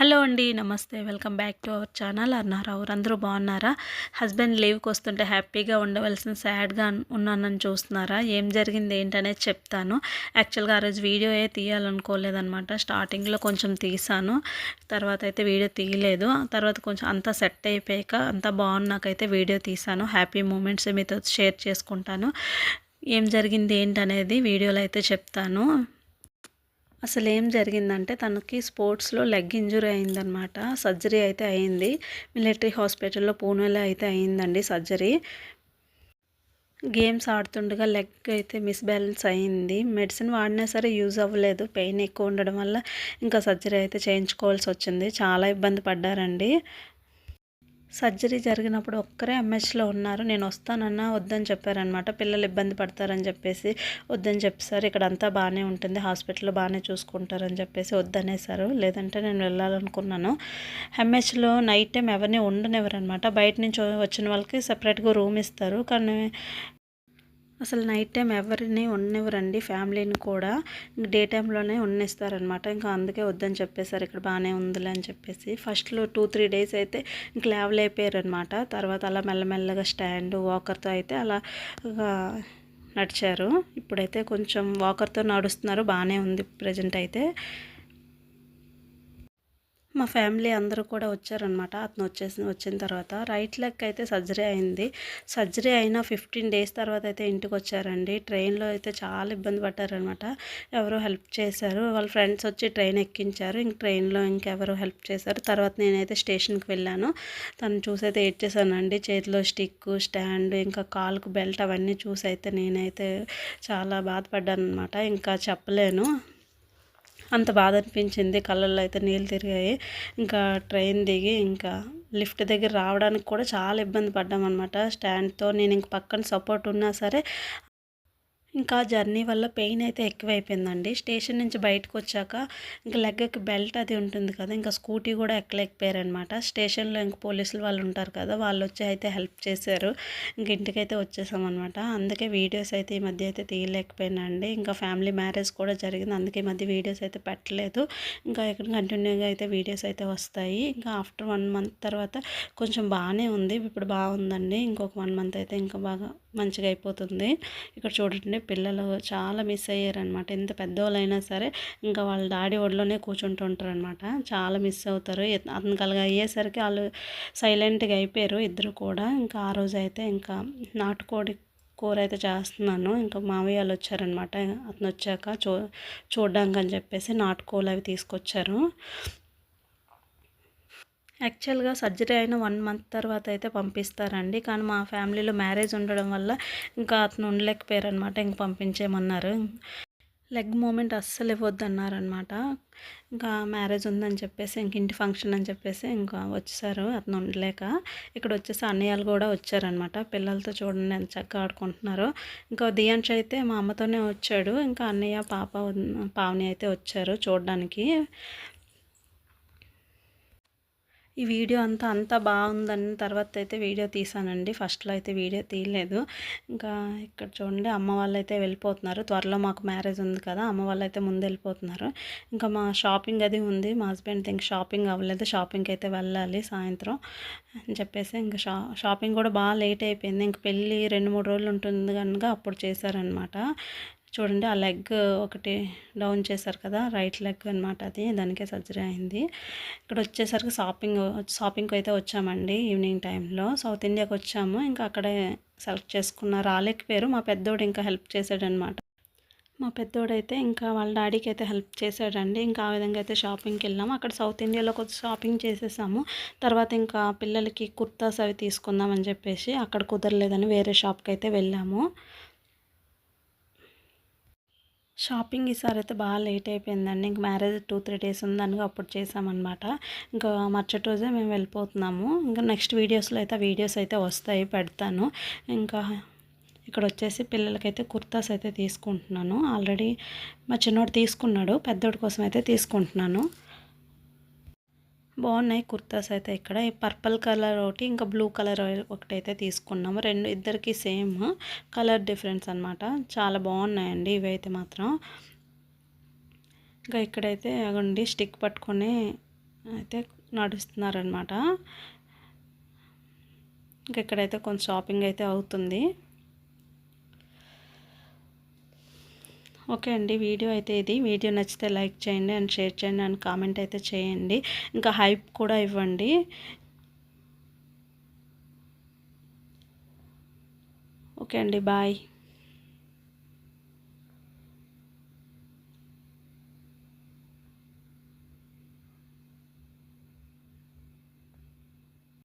Hello అండి నమస్తే. Welcome back to our channel. Anna Rao అందరూ బాగున్నారా? హస్బెండ్ లీవ్కి వస్తుంటే హ్యాపీగా ఉండవలసిన సాడ్గా ఉన్నానని చూస్తున్నారా? ఏం జరిగింది ఏంటనేది చెప్తాను. యాక్చువల్గా ఆ రోజు వీడియో ఏ తీయాలనుకోలేదనమాట స్టార్టింగ్లో కొంచెం తీసాను. తర్వాత అయితే వీడియో తీయలేదు. తర్వాత కొంచెం అంతా సెట్ అయిపోయాక అంతా బాగున్నాకైతే వీడియో తీసాను. హ్యాపీ మూమెంట్స్ మీతో షేర్ చేసుకుంటాను. ఏం జరిగింది ఏంటనేది వీడియోలో అయితే చెప్తాను. అసలు ఏం జరిగిందంటే తనకి స్పోర్ట్స్లో లెగ్ ఇంజురీ అయిందనమాట. సర్జరీ అయితే అయింది. మిలిటరీ హాస్పిటల్లో పూణేలో అయితే అయిందండి సర్జరీ. గేమ్స్ ఆడుతుండగా లెగ్ అయితే మిస్బ్యాలెన్స్ అయింది. మెడిసిన్ వాడినా సరే యూజ్ అవ్వలేదు. పెయిన్ ఎక్కువ ఉండడం వల్ల ఇంకా సర్జరీ అయితే చేయించుకోవాల్సి వచ్చింది. చాలా ఇబ్బంది పడ్డారండి. సర్జరీ జరిగినప్పుడు ఒక్కరే ఎంహెచ్లో ఉన్నారు. నేను వస్తానన్నా వద్దని చెప్పారనమాట. పిల్లలు ఇబ్బంది పడతారని చెప్పేసి వద్దని చెప్పేసారు ఇక్కడ అంతా బాగానే ఉంటుంది. హాస్పిటల్లో బాగానే చూసుకుంటారని చెప్పేసి వద్దనేసారు. లేదంటే నేను వెళ్ళాలనుకున్నాను. ఎంహెచ్లో నైట్ టైం ఎవరిని ఉండనివ్వరనమాట. బయట నుంచి వచ్చిన వాళ్ళకి సపరేట్గా రూమ్ ఇస్తారు. కానీ అసలు నైట్ టైం ఎవరిని ఉండనివ్వరండి ఫ్యామిలీని కూడా. డే టైంలోనే ఉన్నిస్తారనమాట ఇంకా అందుకే వద్దని చెప్పేశారు. ఇక్కడ బాగానే ఉందిలే అని చెప్పేసి. ఫస్ట్లో టూ త్రీ డేస్ అయితే ఇంక లేవలేపారనమాట తర్వాత అలా మెల్లమెల్లగా స్టాండ్ వాకర్తో అయితే అలా నడిచారు. ఇప్పుడైతే కొంచెం వాకర్తో నడుస్తున్నారు. బాగానే ఉంది ప్రజెంట్ అయితే. మా ఫ్యామిలీ అందరూ కూడా వచ్చారనమాట అతను వచ్చేసి వచ్చిన తర్వాత రైట్ లెగ్ అయితే సర్జరీ అయింది. సర్జరీ అయిన ఫిఫ్టీన్ డేస్ తర్వాత అయితే ఇంటికి వచ్చారండి. ట్రైన్లో అయితే చాలా ఇబ్బంది పడ్డారనమాట ఎవరో హెల్ప్ చేశారు. వాళ్ళ ఫ్రెండ్స్ వచ్చి ట్రైన్ ఎక్కించారు. ఇంక ట్రైన్లో ఇంకెవరో హెల్ప్ చేశారు. తర్వాత నేనైతే స్టేషన్కి వెళ్ళాను. తను చూసి అయితే ఏడ్చేసానండి చేతిలో స్టిక్ స్టాండ్ ఇంకా కాలుకు బెల్ట్ అవన్నీ చూసి అయితే నేనైతే చాలా బాధపడ్డాను అనమాట ఇంకా చెప్పలేను. అంత బాధ అనిపించింది. కళ్ళల్లో అయితే నీళ్ళు తిరిగాయి. ఇంకా ట్రైన్ దిగి ఇంకా లిఫ్ట్ దగ్గర రావడానికి కూడా చాలా ఇబ్బంది పడ్డామన్నమాట. స్టాండ్తో నేను ఇంక పక్కన సపోర్ట్ ఉన్నా సరే ఇంకా జర్నీ వల్ల పెయిన్ అయితే ఎక్కువైపోయిందండి. స్టేషన్ నుంచి బయటకు వచ్చాక ఇంకా లెగ్గకి బెల్ట్ అది ఉంటుంది కదా ఇంకా స్కూటీ కూడా ఎక్కలేకపోయారనమాట. స్టేషన్లో ఇంక పోలీసులు వాళ్ళు ఉంటారు కదా వాళ్ళు వచ్చి అయితే హెల్ప్ చేశారు. ఇంక ఇంటికైతే వచ్చేసామన్నమాట అందుకే వీడియోస్ అయితే ఈ మధ్య అయితే తీయలేకపోయినాండి ఇంకా ఫ్యామిలీ మ్యారేజ్ కూడా జరిగింది అందుకే ఈ మధ్య వీడియోస్ అయితే పెట్టలేదు. ఇంకా ఇక్కడ కంటిన్యూగా అయితే వీడియోస్ అయితే వస్తాయి. ఇంకా ఆఫ్టర్ వన్ మంత్ తర్వాత కొంచెం బాగానే ఉంది ఇప్పుడు బాగుందండి. ఇంకొక వన్ మంత్ అయితే ఇంకా బాగా మంచిగా అయిపోతుంది. ఇక్కడ చూడండి పిల్లలు చాలా మిస్ అయ్యారనమాట ఎంత పెద్దవాళ్ళైనా సరే ఇంకా వాళ్ళ డాడీ ఒడిలోనే కూర్చుంటుంటారు అనమాట చాలా మిస్ అవుతారు. అతనికి అయ్యేసరికి వాళ్ళు సైలెంట్గా అయిపోయారు ఇద్దరు కూడా. ఇంకా ఆ రోజు అయితే ఇంకా నాటుకోడి కూర అయితే చేస్తున్నాను. ఇంకా మావయ్య వాళ్ళు వచ్చారనమాట అతను వచ్చాక చూ చూడడానికి అని చెప్పేసి నాటుకోలు అవి తీసుకొచ్చారు. యాక్చువల్గా సర్జరీ అయిన వన్ మంత్ తర్వాత అయితే పంపిస్తారండి. కానీ మా ఫ్యామిలీలో మ్యారేజ్ ఉండడం వల్ల ఇంకా అతను ఉండలేకపోయారనమాట. ఇంక పంపించేయమన్నారు. లెగ్ మూమెంట్ అస్సలు ఇవ్వద్దు అన్నారనమాట ఇంకా మ్యారేజ్ ఉందని చెప్పేసి ఇంక ఇంటి ఫంక్షన్ అని చెప్పేసి ఇంకా వచ్చేసారు. అతను ఉండలేక ఇక్కడ వచ్చేసి అన్నయ్యలు కూడా వచ్చారనమాట. పిల్లలతో చూడండి ఎంత చక్కగా ఆడుకుంటున్నారు. ఇంకా దియాంష్ అయితే మా అమ్మతోనే వచ్చాడు. ఇంకా అన్నయ్య పాప పావని అయితే వచ్చారు చూడడానికి. ఈ వీడియో అంతా అంతా బాగుందని తర్వాత అయితే వీడియో తీసానండి. ఫస్ట్లో అయితే వీడియో తీయలేదు. ఇంకా ఇక్కడ చూడండి అమ్మ వాళ్ళు అయితే వెళ్ళిపోతున్నారు. త్వరలో మాకు మ్యారేజ్ ఉంది కదా అమ్మ వాళ్ళు అయితే ముందు వెళ్ళిపోతున్నారు. ఇంకా మా షాపింగ్ అది ఉంది. మా హస్బెండ్ ఇంక షాపింగ్ అవ్వలేదు. షాపింగ్కి అయితే వెళ్ళాలి సాయంత్రం అని చెప్పేసి ఇంకా షా షాపింగ్ కూడా బాగా లేట్ అయిపోయింది. ఇంక పెళ్ళి రెండు మూడు రోజులు ఉంటుంది కనుక అప్పుడు చేశారనమాట చూడండి ఆ లెగ్ ఒకటి డౌన్ చేశారు కదా రైట్ లెగ్ అనమాట అది దానికే సర్జరీ అయింది. ఇక్కడ వచ్చేసరికి షాపింగ్ షాపింగ్కి అయితే వచ్చామండి ఈవినింగ్ టైంలో. సౌత్ ఇండియాకి వచ్చాము ఇంకా అక్కడే సెలెక్ట్ చేసుకున్న రాలేకపోయారు మా పెద్దోడు ఇంకా హెల్ప్ చేశాడనమాట మా పెద్దోడైతే ఇంకా వాళ్ళ డాడీకి అయితే హెల్ప్ చేశాడండి ఇంకా ఆ విధంగా అయితే షాపింగ్కి వెళ్ళాము. అక్కడ సౌత్ ఇండియాలో కొంచెం షాపింగ్ చేసేసాము. తర్వాత ఇంకా పిల్లలకి కుర్తాస్ అవి తీసుకుందాం అని చెప్పేసి అక్కడ కుదరలేదని వేరే షాప్కి అయితే వెళ్ళాము. షాపింగ్ ఈసారి అయితే బాగా లేట్ అయిపోయిందండి. ఇంక మ్యారేజ్ టూ త్రీ డేస్ ఉందనుగా అప్పుడు చేసామన్నమాట. ఇంకా మరుసటి రోజే మేము వెళ్ళిపోతున్నాము. ఇంకా నెక్స్ట్ వీడియోస్లో అయితే వీడియోస్ అయితే వస్తాయి పెడతాను. ఇంకా ఇక్కడ వచ్చేసి పిల్లలకైతే కుర్తాస్ అయితే తీసుకుంటున్నాను. ఆల్రెడీ మా చిన్నోడు తీసుకున్నాడు పెద్దోడి కోసం అయితే తీసుకుంటున్నాను. బాగున్నాయి కుర్తాస్ అయితే ఇక్కడ. ఈ పర్పుల్ కలర్ ఒకటి ఇంకా బ్లూ కలర్ ఒకటి అయితే తీసుకున్నాము. రెండు ఇద్దరికి సేమ్ కలర్ డిఫరెన్స్ అనమాట చాలా బాగున్నాయండి ఇవి అయితే మాత్రం. ఇంకా ఇక్కడైతే అగండి స్టిక్ పట్టుకొని అయితే నడుస్తున్నారనమాట ఇంకా ఇక్కడైతే కొంచెం షాపింగ్ అయితే అవుతుంది. ఓకే అండి వీడియో అయితే ఇది. వీడియో నచ్చితే లైక్ చేయండి అండ్ షేర్ చేయండి అండ్ కామెంట్ అయితే చేయండి. ఇంకా హైప్ కూడా ఇవ్వండి. ఓకే అండి బాయ్.